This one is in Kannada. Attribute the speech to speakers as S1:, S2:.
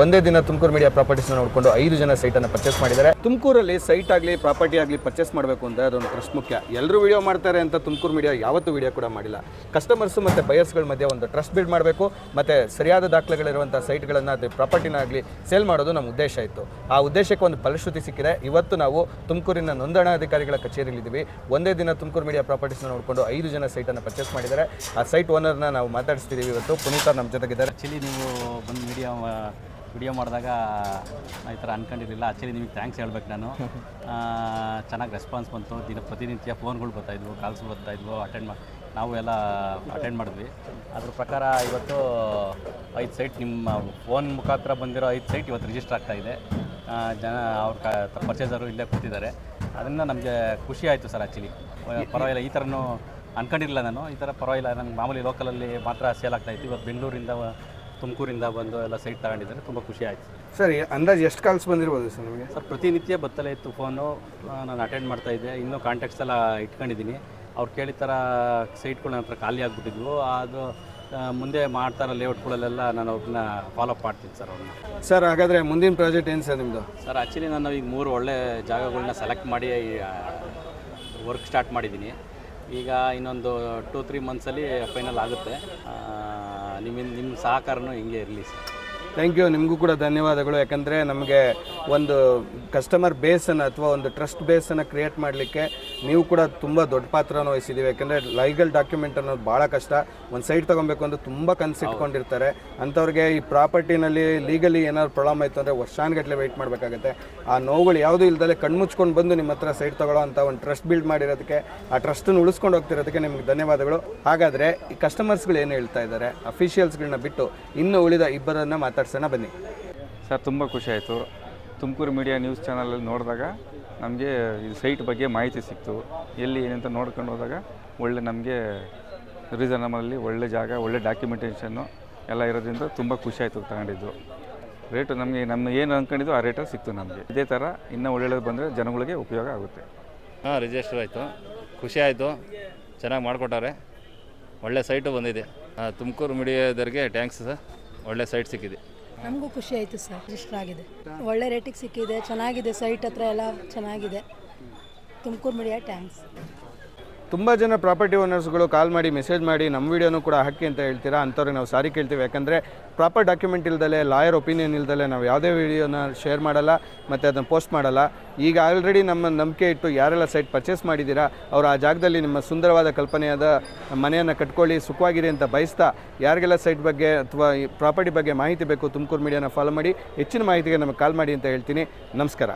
S1: ಒಂದೇ ದಿನ ತುಮಕೂರು ಮೀಡಿಯಾ ಪ್ರಾಪರ್ಟೀಸ್ನ ನೋಡಿಕೊಂಡು ಐದು ಜನ ಸೈಟನ್ನು ಪರ್ಚೇಸ್ ಮಾಡಿದ್ದಾರೆ. ತುಮಕೂರಲ್ಲಿ ಸೈಟ್ ಆಗಲಿ ಪ್ರಾಪರ್ಟಿ ಆಗಲಿ ಪರ್ಚೇಸ್ ಮಾಡಬೇಕು ಅಂದರೆ ಅದೊಂದು ಟ್ರಸ್ಟ್ ಮುಖ್ಯ. ಎಲ್ಲರೂ ವೀಡಿಯೋ ಮಾಡ್ತಾರೆ ಅಂತ ತುಮಕೂರು ಮೀಡಿಯಾ ಯಾವತ್ತೂ ವೀಡಿಯೋ ಕೂಡ ಮಾಡಿಲ್ಲ. ಕಸ್ಟಮರ್ಸ್ ಮತ್ತು ಬಯರ್ಸ್ಗಳ ಮಧ್ಯೆ ಒಂದು ಟ್ರಸ್ಟ್ ಬಿಲ್ಡ್ ಮಾಡಬೇಕು, ಮತ್ತು ಸರಿಯಾದ ದಾಖಲೆಗಳಿರುವಂಥ ಸೈಟ್ಗಳನ್ನು ಅದು ಪ್ರಾಪರ್ಟಿನ ಆಗಲಿ ಸೇಲ್ ಮಾಡೋದು ನಮ್ಮ ಉದ್ದೇಶ ಇತ್ತು. ಆ ಉದ್ದೇಶಕ್ಕೆ ಒಂದು ಫಲಶ್ರುತಿ ಸಿಕ್ಕಿದೆ. ಇವತ್ತು ನಾವು ತುಮಕೂರಿನ ನೋಂದಣಾಧಿಕಾರಿಗಳ ಕಚೇರಿಯಲ್ಲಿದ್ದೀವಿ ಒಂದೇ ದಿನ ತುಮಕೂರು ಮೀಡಿಯಾ ಪ್ರಾಪರ್ಟೀಸ್ನ ನೋಡಿಕೊಂಡು ಐದು ಜನ ಸೈಟನ್ನು ಪರ್ಚೇಸ್ ಮಾಡಿದ್ದಾರೆ. ಆ ಸೈಟ್ ಓನರ್ನ ನಾವು ಮಾತಾಡಿಸ್ತಿದ್ದೀವಿ ಇವತ್ತು. ಪುನೀತ ನಮ್ಮ ಜೊತೆಗಿದ್ದಾರೆ.
S2: ಆ್ಯಕ್ಚುಲಿ ನೀವು ಬಂದು ವಿಡಿಯೋ ವಿಡಿಯೋ ಮಾಡಿದಾಗ ಈ ಥರ ಅನ್ಕೊಂಡಿರಲಿಲ್ಲ. ಆ್ಯಕ್ಚುಲಿ ನಿಮಗೆ ಥ್ಯಾಂಕ್ಸ್ ಹೇಳ್ಬೇಕು ನಾನು. ಚೆನ್ನಾಗಿ ರೆಸ್ಪಾನ್ಸ್ ಬಂತು. ದಿನ ಪ್ರತಿನಿತ್ಯ ಫೋನ್ಗಳು ಬರ್ತಾಯಿದ್ವು ಕಾಲ್ಸ್ ಬರ್ತಾಯಿದ್ವು ಅಟೆಂಡ್ ಮಾ ನಾವು ಎಲ್ಲ ಅಟೆಂಡ್ ಮಾಡಿದ್ವಿ. ಅದ್ರ ಪ್ರಕಾರ ಇವತ್ತು ಐದು ಸೈಟ್ ನಿಮ್ಮ ಫೋನ್ ಮುಖಾಂತರ ಬಂದಿರೋ ಐದು ಸೈಟ್ ಇವತ್ತು ರಿಜಿಸ್ಟರ್ ಆಗ್ತಾಯಿದೆ ಜನ ಅವ್ರ ಕ ಪರ್ಚೇಸರು ಇಲ್ಲೇ ಕೂತಿದ್ದಾರೆ. ಅದರಿಂದ ನಮಗೆ ಖುಷಿ ಆಯಿತು ಸರ್ ಆ್ಯಕ್ಚುಲಿ ಪರವಾಗಿಲ್ಲ ಈ ಥರನೂ ಅನ್ಕೊಂಡಿರಲಿಲ್ಲ ನಾನು. ಈ ಥರ ಪರವಾಗಿಲ್ಲ ನನಗೆ ಮಾಮೂಲಿ ಲೋಕಲಲ್ಲಿ ಮಾತ್ರ ಸೇಲ್ ಆಗ್ತಾಯಿತ್ತು ಇವತ್ತು ಬೆಂಗಳೂರಿಂದ ತುಮಕೂರಿಂದ ಬಂದು ಎಲ್ಲ ಸೈಟ್ ತಗೊಂಡಿದ್ದಾರೆ. ತುಂಬ ಖುಷಿ ಆಯಿತು.
S1: ಸರ್ ಅಂದಾಜು ಎಷ್ಟು ಕಾಲ್ಸ್ ಬಂದಿರ್ಬೋದು ಸರ್ ನಿಮಗೆ?
S2: ಸರ್ ಪ್ರತಿನಿತ್ಯ ಬತ್ತಲೇ ಇತ್ತು ಫೋನು ನಾನು ಅಟೆಂಡ್ ಮಾಡ್ತಾ ಇದ್ದೆ. ಇನ್ನೂ ಕಾಂಟ್ಯಾಕ್ಟ್ಸ್ ಎಲ್ಲ ಇಟ್ಕೊಂಡಿದ್ದೀನಿ. ಅವ್ರು ಕೇಳಿದ ಥರ ಸೈಟ್ಗಳು ನನ್ನ ಹತ್ರ ಖಾಲಿ ಆಗಿಬಿಟ್ಟಿದ್ವು. ಅದು ಮುಂದೆ ಮಾಡ್ತಾರೋ ಲೇಔಟ್ಗಳಲ್ಲೆಲ್ಲ ನಾನು ಅವ್ರನ್ನ ಫಾಲೋ ಅಪ್ ಮಾಡ್ತೀನಿ ಸರ್ ಅವ್ರನ್ನ.
S1: ಸರ್ ಹಾಗಾದರೆ ಮುಂದಿನ ಪ್ರಾಜೆಕ್ಟ್ ಏನು ಸರ್ ನಿಮ್ಮದು
S2: ಸರ್ ಆ್ಯಕ್ಚುಲಿ ನಾನು ಈಗ ಮೂರು ಒಳ್ಳೆ ಜಾಗಗಳನ್ನ ಸೆಲೆಕ್ಟ್ ಮಾಡಿ ವರ್ಕ್ ಸ್ಟಾರ್ಟ್ ಮಾಡಿದ್ದೀನಿ. ಈಗ ಇನ್ನೊಂದು ಟೂ ತ್ರೀ ಮಂತ್ಸಲ್ಲಿ ಫೈನಲ್ ಆಗುತ್ತೆ. ನಿಮ್ಮ ನಿಮ್ಮ ಸಹಕಾರನೂ ಹಿಂಗೆ ಇರಲಿ ಸರ್.
S1: Thank you. ನಿಮಗೂ ಕೂಡ ಧನ್ಯವಾದಗಳು. ಯಾಕಂದರೆ ನಮಗೆ ಒಂದು ಕಸ್ಟಮರ್ ಬೇಸನ್ನು ಅಥವಾ ಒಂದು ಟ್ರಸ್ಟ್ ಬೇಸನ್ನು ಕ್ರಿಯೇಟ್ ಮಾಡಲಿಕ್ಕೆ ನೀವು ಕೂಡ ತುಂಬ ದೊಡ್ಡ ಪಾತ್ರನ ವಹಿಸಿದ್ದೀವಿ ಯಾಕಂದರೆ ಲೈಗಲ್ ಡಾಕ್ಯುಮೆಂಟ್ ಅನ್ನೋದು ಭಾಳ ಕಷ್ಟ. ಒಂದು ಸೈಟ್ ತೊಗೊಬೇಕು ಅಂದರೆ ತುಂಬ ಕನಸಿಟ್ಕೊಂಡಿರ್ತಾರೆ ಅಂಥವ್ರಿಗೆ ಈ ಪ್ರಾಪರ್ಟಿನಲ್ಲಿ ಲೀಗಲಿ ಏನಾದ್ರು ಪ್ರಾಬ್ಲಮ್ ಆಯಿತು ಅಂದರೆ ವರ್ಷಾನುಗಟ್ಟಲೆ ವೆಯ್ಟ್ ಮಾಡಬೇಕಾಗುತ್ತೆ. ಆ ನೋವುಗಳು ಯಾವುದೂ ಇಲ್ಲದಲ್ಲೇ ಕಣ್ಮುಚ್ಕೊಂಡು ಬಂದು ನಿಮ್ಮ ಹತ್ರ ಸೈಟ್ ತೊಗೊಳ್ಳೋ ಅಂತ ಒಂದು ಟ್ರಸ್ಟ್ ಬಿಲ್ಡ್ ಮಾಡಿರೋದಕ್ಕೆ, ಆ ಟ್ರಸ್ಟನ್ನು ಉಳಿಸ್ಕೊಂಡು ಹೋಗ್ತಿರೋದಕ್ಕೆ ನಿಮಗೆ ಧನ್ಯವಾದಗಳು. ಹಾಗಾದರೆ ಈ ಕಸ್ಟಮರ್ಸ್ಗಳು ಏನು ಹೇಳ್ತಾ ಇದ್ದಾರೆ? ಅಫಿಷಿಯಲ್ಸ್ಗಳನ್ನ ಬಿಟ್ಟು ಇನ್ನು ಉಳಿದ ಇಬ್ಬರನ್ನು ಮಾತಾಡ್ಸೋಣ ಬನ್ನಿ.
S3: ಸರ್ ತುಂಬ ಖುಷಿ ಆಯಿತು. ತುಮಕೂರು ಮೀಡಿಯಾ ನ್ಯೂಸ್ ಚಾನಲಲ್ಲಿ ನೋಡಿದಾಗ ನಮಗೆ ಈ ಸೈಟ್ ಬಗ್ಗೆ ಮಾಹಿತಿ ಸಿಕ್ತು. ಎಲ್ಲಿ ಏನಂತ ನೋಡ್ಕೊಂಡು ಹೋದಾಗ ಒಳ್ಳೆ ನಮಗೆ ರೀಸನಬಲ್ಲಿ ಒಳ್ಳೆ ಜಾಗ ಒಳ್ಳೆ ಡಾಕ್ಯುಮೆಂಟೇಷನ್ನು ಎಲ್ಲ ಇರೋದ್ರಿಂದ ತುಂಬ ಖುಷಿ ಆಯಿತು ತಗೊಂಡಿದ್ದು. ರೇಟು ನಮಗೆ ನಮ್ಮ ಏನು ಅಂದ್ಕೊಂಡಿದ್ದು ಆ ರೇಟಲ್ಲಿ ಸಿಕ್ತು ನಮಗೆ. ಇದೇ ಥರ ಇನ್ನೂ ಒಳ್ಳೊಳ್ಳೆದು ಬಂದರೆ ಜನಗಳಿಗೆ ಉಪಯೋಗ ಆಗುತ್ತೆ.
S4: ಹಾಂ ರಿಜಿಸ್ಟರ್ ಆಯಿತು. ಖುಷಿ ಆಯಿತು. ಚೆನ್ನಾಗಿ ಮಾಡಿಕೊಟ್ಟಾರೆ ಒಳ್ಳೆ ಸೈಟು ಬಂದಿದೆ. ತುಮಕೂರು ಮೀಡಿಯಾದವರಿಗೆ ಟ್ಯಾಂಕ್ಸ್ ಸರ್ ಒಳ್ಳೆ ಸೈಟ್ ಸಿಕ್ಕಿದೆ.
S5: ನಮಗೂ ಖುಷಿ ಆಯಿತು ಸರ್ ಇಷ್ಟ ಆಗಿದೆ. ಒಳ್ಳೆ ರೇಟಿಗೆ ಸಿಕ್ಕಿದೆ, ಚೆನ್ನಾಗಿದೆ ಸೈಟ್ ಹತ್ರ ಎಲ್ಲ ಚೆನ್ನಾಗಿದೆ. ತುಮಕೂರು ಮೀಡಿಯಾ ಟ್ಯಾಂಕ್ಸ್
S1: ತುಂಬ ಜನ ಪ್ರಾಪರ್ಟಿ ಓನರ್ಸ್ಗಳು ಕಾಲ್ ಮಾಡಿ, ಮೆಸೇಜ್ ಮಾಡಿ ನಮ್ಮ ವಿಡಿಯೋನು ಕೂಡ ಹಾಕಿ ಅಂತ ಹೇಳ್ತೀರಾ? ಅಂಥವ್ರಿಗೆ ನಾವು ಸಾರಿ ಕೇಳ್ತೀವಿ. ಯಾಕಂದರೆ ಪ್ರಾಪರ್ ಡಾಕ್ಯುಮೆಂಟ್ ಇಲ್ದಲೆ, ಲಾಯರ್ ಒಪಿನಿಯನ್ ಇಲ್ದಲೆ ನಾವು ಯಾವುದೇ ವಿಡಿಯೋನ ಶೇರ್ ಮಾಡಲ್ಲ, ಮತ್ತು ಅದನ್ನು ಪೋಸ್ಟ್ ಮಾಡಲ್ಲ. ಈಗ ಆಲ್ರೆಡಿ ನಮ್ಮ ನಂಬಿಕೆ ಇಟ್ಟು ಯಾರೆಲ್ಲ ಸೈಟ್ ಪರ್ಚೇಸ್ ಮಾಡಿದ್ದೀರಾ, ಅವರು ಆ ಜಾಗದಲ್ಲಿ ನಿಮ್ಮ ಸುಂದರವಾದ ಕಲ್ಪನೆಯಾದ ಮನೆಯನ್ನು ಕಟ್ಕೊಳ್ಳಿ, ಸುಖವಾಗಿರಿ ಅಂತ ಬಯಸ್ತಾ ಯಾರಿಗೆಲ್ಲ ಸೈಟ್ ಬಗ್ಗೆ ಅಥವಾ ಪ್ರಾಪರ್ಟಿ ಬಗ್ಗೆ ಮಾಹಿತಿ ಬೇಕು ತುಮಕೂರು ಮೀಡಿಯಾನ ಫಾಲೋ ಮಾಡಿ, ಹೆಚ್ಚಿನ ಮಾಹಿತಿಗೆ ನಮಗೆ ಕಾಲ್ ಮಾಡಿ ಅಂತ ಹೇಳ್ತೀನಿ. ನಮಸ್ಕಾರ.